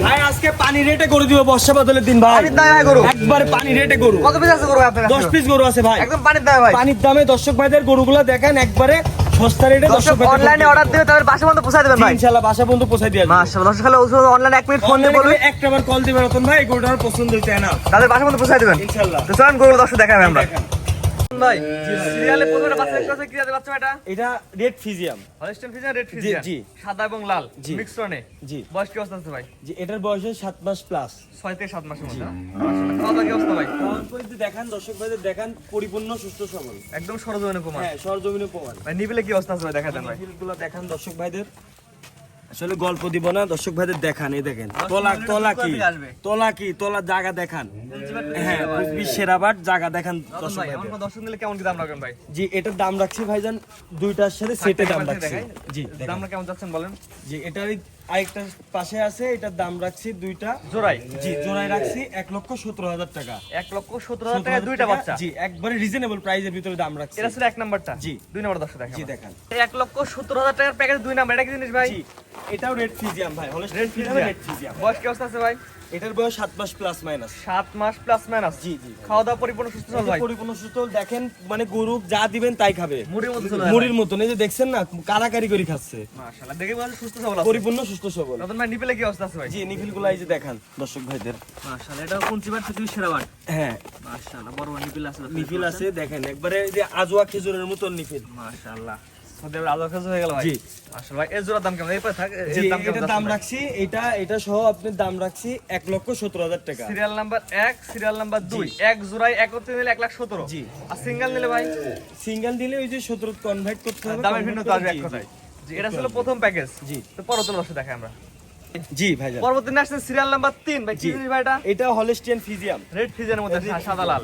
ভাই আজকে পানি রেটে গরু দিব বর্ষা বদলের দিন ভাই। পানির দামে গরু। একবারে পানি রেটে গরু। কত পিস আছে গরু আপনার কাছে? দশ পিস গরু আছে ভাই। একদম পানির দামে ভাই। পানির দামে দর্শক ভাইদের গরুগুলো দেখেন একবারে সস্তা রেটে দর্শক অনলাইনে অর্ডার দিবে তাহলে বাসা পর্যন্ত পৌঁছায় দেবেন ভাই। ইনশাআল্লাহ বাসা পর্যন্ত পৌঁছাই দিয়ে আসবে। মাশাআল্লাহ দর্শক খালে অনলাইনে এক মিনিট ফোন দিয়ে বলবে একটা বার কল দিবে রতন ভাই গরুটার পছন্দ না তাদের বাসা পর্যন্ত পৌঁছায় দেবেন। ইনশাআল্লাহ। তো চলেন গরু দর্শক দেখাবে আমরা। ভাই। সিরিয়ালে প্রথমে বাচ্চা দেখতে পাচ্ছি কি জাতের বাচ্চা এটা এটা red Friesian. Friesian red Friesian জি। সাদা এবং লাল জি। মিক্সরনে জি। বয়স কি অবস্থা আছে ভাই? যে এটার বয়স হয় সাত মাস প্লাস ছয় থেকে সাত মাসের মধ্যে। কি অবস্থা ভাই? তারপর যদি দেখান দর্শক ভাইদের দেখান পরিপূর্ণ সুস্থ সবল। একদম সরজমিনে প্রমাণ। হ্যাঁ সরজমিনে প্রমাণ। ভাই নিবিলে কি অবস্থা আছে ভাই? দেখা দেন ভাই। গুলো দেখান দর্শক ভাইদের। আসলে গল্প দিব না দর্শক ভাইদের দেখান এই দেখেন। তোলা তলা কি? তোলা কি? তোলা জায়গা দেখান। হ্যাঁ সেরা বাট জায়গা দেখান দর্শক ভাই কেমন কি দাম রাখবেন ভাই? জি এটার দাম রাখছি ভাইজান দুইটার সাথে সেটে দাম রাখছি। জি দাম কেমন যাচ্ছেন বলেন? জি এটার আরেকটা পাশে আছে এটার দাম রাখছি দুইটা। জোড়াই? জি জোড়াই রাখছি এক লক্ষ সতেরো হাজার টাকা। এক লক্ষ সত্তর হাজার টাকা দুইটা বাচ্চা? জি একবারে রিজনেবল প্রাইসের ভিতরে দাম রাখছি। এটা ছিল এক নাম্বারটা? জি। দুই নাম্বার দর্শক দেখেন। জি দেখান। এক লক্ষ সত্তর হাজার টাকার প্যাকেজ দুই নাম্বার এটা কি জিনিস ভাই? এটাও রেড ফিজিয়াম ভাই হলে রেড ফিজিয়াম রেড ফিজিয়াম বয়স কি অবস্থা আছে ভাই? এটার বয়স সাত মাস প্লাস মাইনাস সাত মাস প্লাস মাইনাস জি জি। খাওয়া দাওয়া পরিপূর্ণ সুস্থ সবল ভাই। পরিপূর্ণ সুস্থ দেখেন মানে গরু যা দিবেন তাই খাবে। মুড়ির চলে যায় মুড়ির মতন এই যে দেখছেন না কারাকারি করে খাচ্ছে। মাশাআল্লাহ দেখে মনে সুস্থ সবল পরিপূর্ণ সুস্থ সবল। রতন ভাই নিপেলে কি অবস্থা আছে ভাই? জি নিখিলগুলা এই যে দেখান দর্শক ভাইদের। মাশাআল্লাহ এটা কোন চিবার পৃথিবীর সেরা বার হ্যাঁ। মাশাআল্লাহ বড় নিপিল আছে। নিখিল আছে দেখেন একবারে এই যে আজোয়া খেজুরের মতন নিখিল মাশাআল্লাহ। সৌদি আরবে আলাদা কাজ হয়ে গেল ভাই। জি। মাশাআল্লাহ ভাই এর জোড়ার দাম কেমন? এরপর থাক এর দাম কেমন দাম রাখছি এটা এটা সহ আপনার দাম রাখছি এক লক্ষ সতেরো হাজার টাকা। সিরিয়াল নাম্বার এক সিরিয়াল নাম্বার দুই এক জোড়াই একত্রে নিলে এক লাখ সতেরো। জি। আর সিঙ্গেল নিলে ভাই? সিঙ্গেল দিলে ওই যে সতেরো কনভার্ট করতে হবে দামের ভিন্ন আসবে এক কথায়। জি, এটা ছিল প্রথম প্যাকেজ জি। তো পরবর্তী দর্শক দেখাই আমরা। জি ভাই পরবর্তী আসছে সিরিয়াল নাম্বার তিন ভাই কি ভাই এটা? এটা হলস্টিয়ান ফিজিয়াম রেড ফিজের মধ্যে সাদা লাল।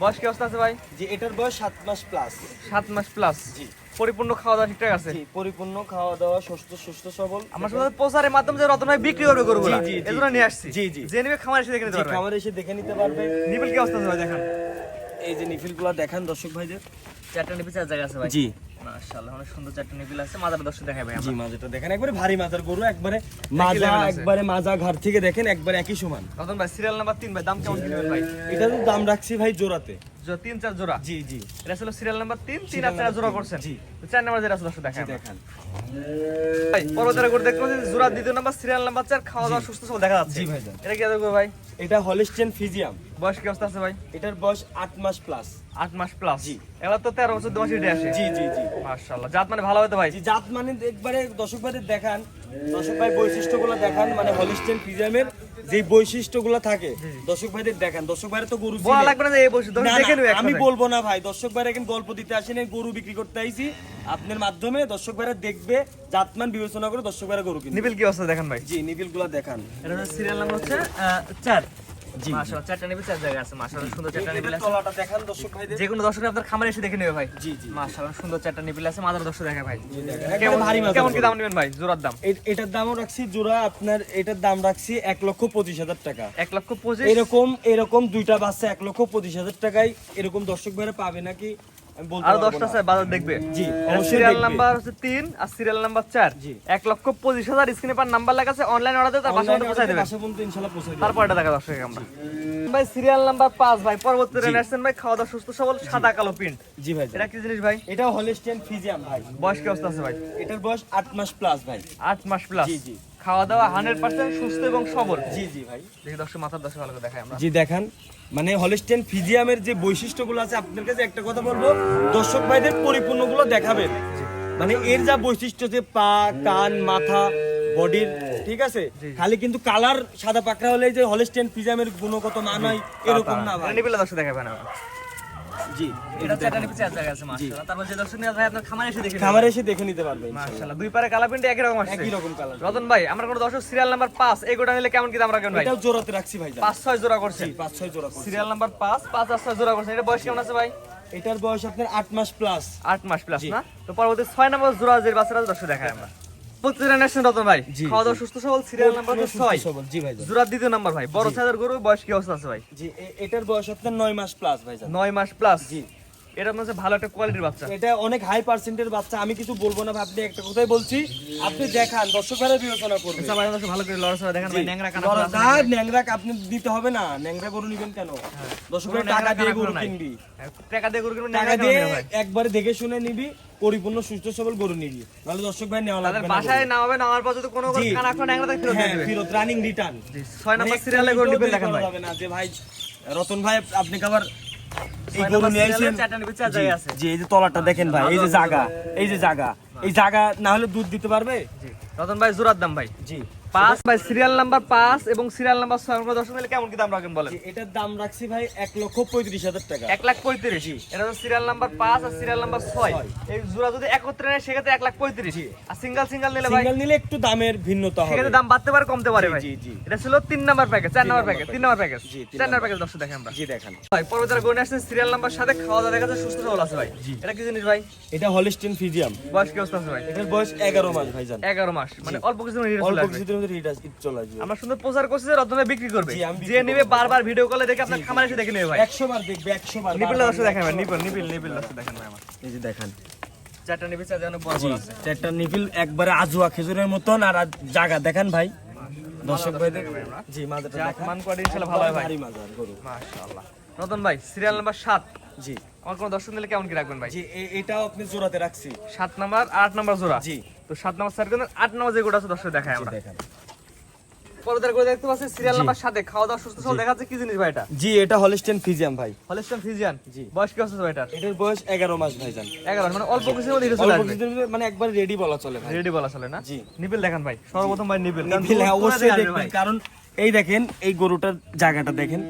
বয়স কি অবস্থা আছে ভাই? জি এটার বয়স সাত মাস প্লাস সাত মাস প্লাস জি। পরিপূর্ণ খাওয়া দাওয়া ঠিকঠাক আছে? পরিপূর্ণ খাওয়া দাওয়া সুস্থ সুস্থ সবল। আমার সাথে প্রচারের মাধ্যমে যে রতন ভাই বিক্রি করবে গরুগুলা জি, জি, জি। নিয়ে আসছি। জি, জি। যে নিবে খামার এসে দেখে নিতে পারবে। খামারে এসে দেখে নিতে পারবে। নিবিল কি অবস্থা ভাই দেখেন। এই যে নিফিলগুলা দেখান দর্শক ভাইদের। চারটা নিবিল চার জায়গা আছে ভাই। জি। মাশাআল্লাহ অনেক সুন্দর চারটা নিবিল আছে। মাজার দর্শক দেখাই ভাই জি মাজাটা দেখেন। একবারে ভারী মাজার গরু একবারে মাজা একবারে মাজা ঘাট থেকে দেখেন একবারে একই সমান। রতন ভাই সিরিয়াল নাম্বার তিন ভাই দাম কেমন কিনবেন ভাই? এটা তো দাম রাখছি ভাই জোড়াতে। জো- তিন চার জোড়া? জি জি। এটা ছিল সিরিয়াল নাম্বার তিন তিন আর চার জোড়া করছেন। জি। চার নাম্বার যেটা দেখান। করে দেখতে পাচ্ছি জোড়া দ্বিতীয় নাম্বার সিরিয়াল নাম্বার চার খাওয়া দাওয়া সুস্থ দেখা যাচ্ছে। জি ভাইজান। এটা কি আছে ভাই? এটা ফিজিয়াম বয়স কি অবস্থা আছে ভাই? এটার বয়স আট মাস প্লাস আট মাস প্লাস জি। তো তেরো বছর দু মাস আসে। জি জি জি। মাশাআল্লাহ। জাত মানে ভালো হতে ভাই? জি জাত মানে একবারে দর্শক ভাইদের দেখান। দর্শক ভাই বৈশিষ্ট্যগুলো দেখান মানে হলিস্টিয়ান ফিজিয়ামের যে বৈশিষ্ট্যগুলো থাকে দর্শক ভাইদের দেখেন। দর্শক ভাইরা তো গরু আমি বলব না ভাই। দর্শক ভাই কিন্তু গল্প দিতে আসেন গরু বিক্রি করতে আইসি আপনার মাধ্যমে দর্শক ভাইরা দেখবে জাতমান বিবেচনা করে দর্শক ভাইরা গরু কিনবে। নিবিল কি অবস্থা দেখেন ভাই? জি নিবিলগুলা দেখান। এটা সিরিয়াল নাম্বার হচ্ছে চার যে কোনো দর্শক আপনার খামারে এসে দেখে নেবে ভাই। জি জি। সুন্দর চারটা নিবিল আছে মাদার দর্শক দেখে ভাই। কেমন ভারী কেমন কি দাম নেবেন ভাই জোড়ার দাম? এটার দামও রাখছি জোড়া আপনার এটার দাম রাখছি এক লক্ষ পঁচিশ হাজার টাকা। এক লক্ষ পঁচিশ? এরকম এরকম দুইটা বাচ্চা এক লক্ষ পঁচিশ হাজার টাকায় এরকম দর্শক ভাইরা পাবে নাকি? আরও দশটা আছে বাজার দেখবে। জি, সিরিয়াল নাম্বার হচ্ছে তিন আর সিরিয়াল নাম্বার চার। জি। এক লক্ষ পঁচিশ হাজার স্ক্রিনে পার নাম্বার লেখা আছে অনলাইন অর্ডার তার বাসা পর্যন্ত ইনশাল্লাহ পৌঁছে দেবে। তারপর এটা দেখা দর্শক আমরা। ভাই সিরিয়াল নাম্বার পাঁচ ভাই পরবর্তী রেন আসছেন ভাই খাওয়া দাওয়া সুস্থ সবল সাদা কালো প্রিন্ট জি ভাই এটা কি জিনিস ভাই? এটা হলিস্টিয়ান ফিজিয়াম ভাই। বয়স কি অবস্থা আছে ভাই? এটার বয়স আট মাস প্লাস ভাই। আট মাস প্লাস জি, জি। খাওয়া দাওয়া হান্ড্রেড পার্সেন্ট সুস্থ এবং সবল। জি জি ভাই। দেখি দর্শক মাথার দর্শক ভালো করে দেখাই আমরা। জি দেখান। মানে হলিস্টিয়ান ফিজিয়ামের যে বৈশিষ্ট্যগুলো আছে আপনার কাছে একটা কথা বলব। দর্শক ভাইদের পরিপূর্ণগুলো দেখাবেন। মানে এর যা বৈশিষ্ট্য যে পা কান মাথা বডির ঠিক আছে? খালি কিন্তু কালার সাদা পাকড়া হলে যে হলিস্টিয়ান ফিজিয়ামের গুণগত মান হয় এরকম না ভাই। দর্শক দেখাবেন আমরা। জি এটা চারটা নিচে জায়গা আছে মাশাআল্লাহ। তারপর যে দর্শক ভাই আপনার খামারে এসে দেখে খামারে এসে দেখে নিতে পারবে মাশাআল্লাহ দুই পারে কালা প্রিন্ট একই রকম আসছে। একই রকম কালার। রতন ভাই আমরা কোনো দর্শক সিরিয়াল নাম্বার এই গোটা নিলে কেমন কি দাম রাখবেন ভাই? এটাও জোড়াতে রাখছি ভাই পাঁচ ছয় জোড়া করছি। সিরিয়াল নাম্বার পাঁচ পাঁচ আর ছয় জোড়া এটা বয়স কেমন আছে ভাই? এটার বয়স আপনার আট মাস প্লাস আট মাস প্লাস না? তো পরবর্তী ছয় নম্বর জোড়া যে বাচ্চারা দর্শক দেখায় আমরা। প্রতিদিন আসছেন রতন ভাই। খাওয়া দাওয়া সুস্থ সবল সিরিয়াল নাম্বার ছয়। জি ভাই দ্বিতীয় নাম্বার ভাই। বড় সাইজের গরু বয়স কি অবস্থা আছে ভাই? জি এটার বয়স আপনার নয় মাস প্লাস ভাই নয় মাস প্লাস জি। এটা মনে হচ্ছে ভালো একটা কোয়ালিটির বাচ্চা। এটা অনেক হাই পার্সেন্টের বাচ্চা আমি কিছু বলব না আপনি একটা কথাই বলছি আপনি দেখান দর্শক ভাইরা বিবেচনা করবে। আচ্ছা ভাই ভালো করে দেখেন ভাই ন্যাংরা কানা না, ন্যাংরা আপনি দিতে হবে না ন্যাংরা গরু নিবেন কেন? দর্শক ভাই টাকা দিয়ে গরু কিনবি। টাকা দিয়ে গরু কিনবেন টাকা দিয়ে কেন একবারে দেখে শুনে নিবি পরিপূর্ণ সুস্থ সবল গরু নিবি। নাহলে দর্শক ভাই নেওয়া লাগবে না বাসায় গরু। নামাবে নামার পর যদি কোনো জি। কানা খাওয়া ন্যাংরা ফেরত হ্যাঁ ফিরত রানিং রিটার্ন নম্বর সিরিয়ালে গরু নিবেন দেখেন ভাই। না যে ভাই রতন ভাই আপনি আবার এই গরু নিয়ে আইছেন? এই যে তলাটা দেখেন ভাই এই যে জায়গা এই যে জায়গা এই জায়গা না হলে দুধ দিতে পারবে? রতন ভাই জোরার দাম ভাই। জি। পাঁচ। ভাই সিরিয়াল নাম্বার পাঁচ এবং সিরিয়াল নাম্বার ছয়। আমরা দশ মিলে কেমন কি দাম রাখেন বলেন? এটার দাম রাখছি ভাই এক লক্ষ পঁয়ত্রিশ হাজার টাকা। এক লাখ পঁয়ত্রিশ। এটা হচ্ছে সিরিয়াল নাম্বার পাঁচ আর সিরিয়াল নাম্বার ছয়। এই জোড়া যদি একত্রে নেয় সেক্ষেত্রে এক লাখ পঁয়ত্রিশ। আর সিঙ্গেল সিঙ্গেল নিলে ভাই সিঙ্গেল নিলে একটু দামের ভিন্নতা হবে। সেক্ষেত্রে দাম বাড়তে পারে কমতে পারে ভাই। এটা ছিল তিন নাম্বার প্যাকেজ চার নাম্বার প্যাকেজ তিন নাম্বার প্যাকেজ চার নাম্বার। প্যাকেজ দর্শক দেখেন আমরা। জি দেখান। ভাই পরবর্তী গনে আসছে সিরিয়াল নাম্বার সাথে খাওয়া দাওয়া দেখা সুস্থ সবল আছে ভাই। এটা কি জিনিস ভাই? এটা হলিস্টিন ফিজিয়াম বয়স কি অবস্থা আছে ভাই? এটার বয়স এগারো মাস ভাইজান এগারো মাস। মানে অল্প কিছু অল্প চলে আসবে। কিছুদিনের ঈদ চলে আসবে। আমরা সুন্দর প্রচার করছি যে রতনে বিক্রি করবে। জি, আমি বিক্রি যে নেবে বারবার ভিডিও কলে দেখে আপনার খামারে এসে দেখে নেবে ভাই। একশো বার দেখবে একশো বার নিপিল দর্শক দেখেন ভাই নিপিল নিপিল নিপিল দর্শক দেখেন ভাই আমার। এই যে দেখান। চারটা নিপিল চার বড় আছে। চারটা নিপিল একবারে আজুয়া খেজুরের মতন আর জায়গা দেখান ভাই। দর্শক ভাইদের। জি মাজাটা মান কোয়ালিটি ইনশাআল্লাহ ভালো হয় ভাই। ভারী মাজার গরু। মাশাআল্লাহ। রতন ভাই সিরিয়াল নাম্বার সাত। জি। আমার কোনো দর্শক নিলে কেমন কি রাখবেন ভাই? জি এটাও আপনি জোড়াতে রাখছি। সাত নাম্বার আট নাম্বার জোড়া? জি। তো সাত নাম্বার স্যার কিন্তু আট নাম্বার যে গোটা আছে দর্শক দেখায় আমরা। দেখান। পরবর্তী করে দেখতে পাচ্ছি সিরিয়াল নাম্বার সাথে খাওয়া দাওয়া সুস্থ সবল দেখাচ্ছে কি জিনিস ভাই এটা? জি এটা হলিস্টেন ফিজিয়াম ভাই। হলিস্টন ফিজিয়ান জি। বয়স কি অবস্থা ভাই এটা এটার বয়স এগারো মাস ভাইজান। এগারো মানে অল্প কিছুর মধ্যে চলে অল্প আসবে। মধ্যে মানে একবার রেডি বলা চলে ভাই। রেডি বলা চলে না? জি। দেখান ভাই সর্বপ্রথম ভাই হ্যাঁ, অবশ্যই দেখবেন। কারণ এই দেখেন এই গরুটার জায়গাটা দেখেন।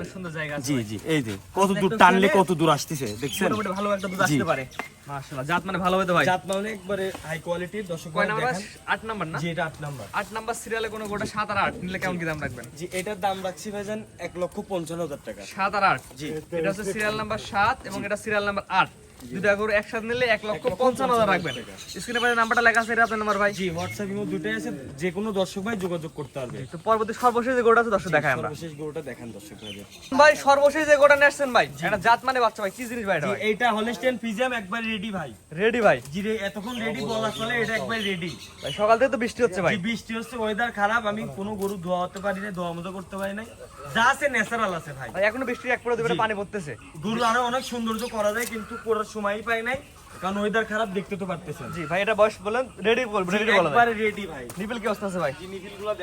অনেক সুন্দর জায়গা আছে জি জি এই যে কত দূর টানলে কত দূর আসতেছে দেখছেন? মোটামুটি ভালো একটা দুধ আসতে পারে। মাশাআল্লাহ জাত মানে ভালো হবে ভাই? জাত মানে একবারে হাই কোয়ালিটির দর্শক ভাই দেখেন। আট নাম্বার না? জি এটা আট নাম্বার। আট নাম্বার সিরিয়ালে কোনো গোটা সাত আর আট নিলে কেমন কি দাম রাখবেন? জি এটার দাম রাখছি ভাইজান এক লক্ষ পঞ্চান্ন হাজার টাকা। সাত আর আট? জি। এটা হচ্ছে সিরিয়াল নাম্বার সাত এবং এটা সিরিয়াল নাম্বার আট। দুটা গরু একসাথে নিলে এক লক্ষ পঞ্চান্ন হাজার রাখবেন। স্ক্রিনে পাশে নাম্বারটা লেখা আছে এটা আপনার নাম্বার ভাই। জি হোয়াটসঅ্যাপ ইমো দুটোই আছে যে কোনো দর্শক ভাই যোগাযোগ করতে পারবে। তো পরবর্তী সর্বশেষ যে গরুটা আছে দর্শক দেখায় আমরা। সর্বশেষ গরুটা দেখান দর্শক ভাইদের। ভাই সর্বশেষ যে গরুটা ভাই এটা জাত মানে বাচ্চা ভাই কি জিনিস ভাই এটা ভাই? একবার রেডি ভাই। রেডি ভাই? জি রে এতক্ষণ রেডি বলা চলে এটা একবার রেডি ভাই সকাল থেকে তো বৃষ্টি হচ্ছে ভাই। জি বৃষ্টি হচ্ছে ওয়েদার খারাপ আমি কোনো গরু ধোয়া হতে পারি না ধোয়া মতো করতে পারি নাই। যা আছে ন্যাচারাল আছে ভাই। ভাই এখনও বৃষ্টি এক পরে দেবে। পানি পড়তেছে। গরু আরও অনেক সৌন্দর্য করা যায় কিন্তু করার সময়ই পাই নাই। কারণ ওয়েদার খারাপ দেখতে তো পারতেছেন। জি ভাই এটা বয়স বলেন রেডি বলবেন রেডি বলা একবারে রেডি ভাই। নিপিল কি অবস্থা আছে ভাই? জি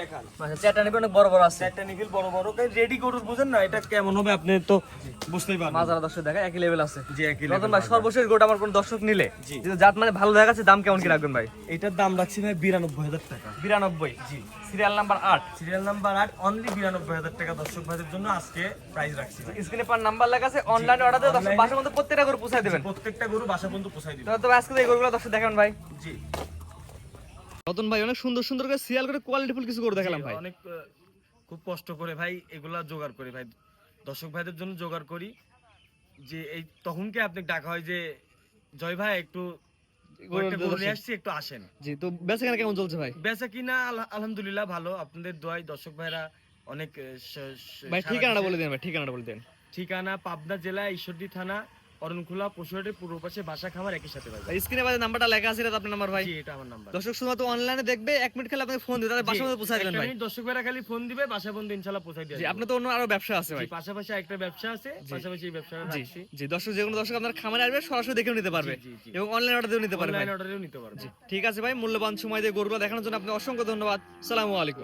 দেখান। আচ্ছা চারটা নিপিল অনেক বড় বড় আছে। একটা নিখিল বড় বড়। রেডি গরুর বুঝেন না এটা কেমন হবে আপনি তো বুঝতেই পারবেন। মাজারা দর্শক দেখা একই লেভেল আছে। জি একই রতন level ভাই সর্বশেষ গোটা আমার কোন দর্শক নিলে? জি। জাত মানে ভালো দেখাচ্ছে দাম কেমন কি রাখবেন ভাই? এটার দাম রাখছি ভাই বিরানব্বই হাজার টাকা। বিরানব্বই? জি। সিরিয়াল নাম্বার আট? সিরিয়াল নাম্বার আট অনলি বিরানব্বই হাজার টাকা দর্শক ভাইদের জন্য আজকে প্রাইস রাখছি স্ক্রিনে পার নাম্বার লেখা আছে অনলাইনে অর্ডার দিয়ে দর্শক বাসার মধ্যে প্রত্যেকটা গরু পৌঁছায় দেবেন। প্রত্যেকটা গরু বাসা পর্যন্ত তো আজকে এই গরুগুলো দর্শক দেখাবেন ভাই। জি। রতন ভাই অনেক সুন্দর সুন্দর করে সিরিয়াল করে কোয়ালিটিফুল কিছু করে দেখালাম ভাই। অনেক খুব কষ্ট করে ভাই এগুলা জোগাড় করি ভাই। দর্শক ভাইদের জন্য জোগাড় করি। যে এই তখনকে আপনি ডাকা হয় যে জয় ভাই একটু আসছি আসেন। জি তো বেচা কেনা কেমন চলছে ভাই? বেচা কিনা আলহামদুলিল্লাহ ভালো। আপনাদের দোয়াই দর্শক ভাইরা অনেক ভাই ঠিকানাটা বলে দেন ভাই ঠিকানাটা বলে দেন। ঠিকানা পাবনা জেলা ঈশ্বরদী থানা অরণখোলা পশুহাটের পূর্ব পাশে বাসা খামার একই সাথে স্ক্রিনে নাম্বারটা লেখা আছে আপনার নাম্বার ভাই। এটা আমার নাম্বার দর্শক অনলাইনে দেখবে এক মিনিট খেলে আপনাকে ফোন তাদের পৌঁছায় দেবেন ভাই। দর্শক ভাইরা খালি ফোন দিবে বাসা জি আপনার তো অন্য আরও ব্যবসা আছে ভাই। পাশাপাশি একটা ব্যবসা আছে পাশাপাশি এই ব্যবসাটা জি রাখছি। জি দর্শক যে কোনো দর্শক আপনার খামারে আসবে সরাসরি দেখেও নিতে পারবে। এবং অনলাইন অর্ডার দিয়েও নিতে পারবে অনলাইন অর্ডারেও নিতে পারবে। ঠিক আছে ভাই মূল্যবান সময় দিয়ে গরুগুলো দেখানোর জন্য আপনি অসংখ্য ধন্যবাদ। সালামু আলাইকুম।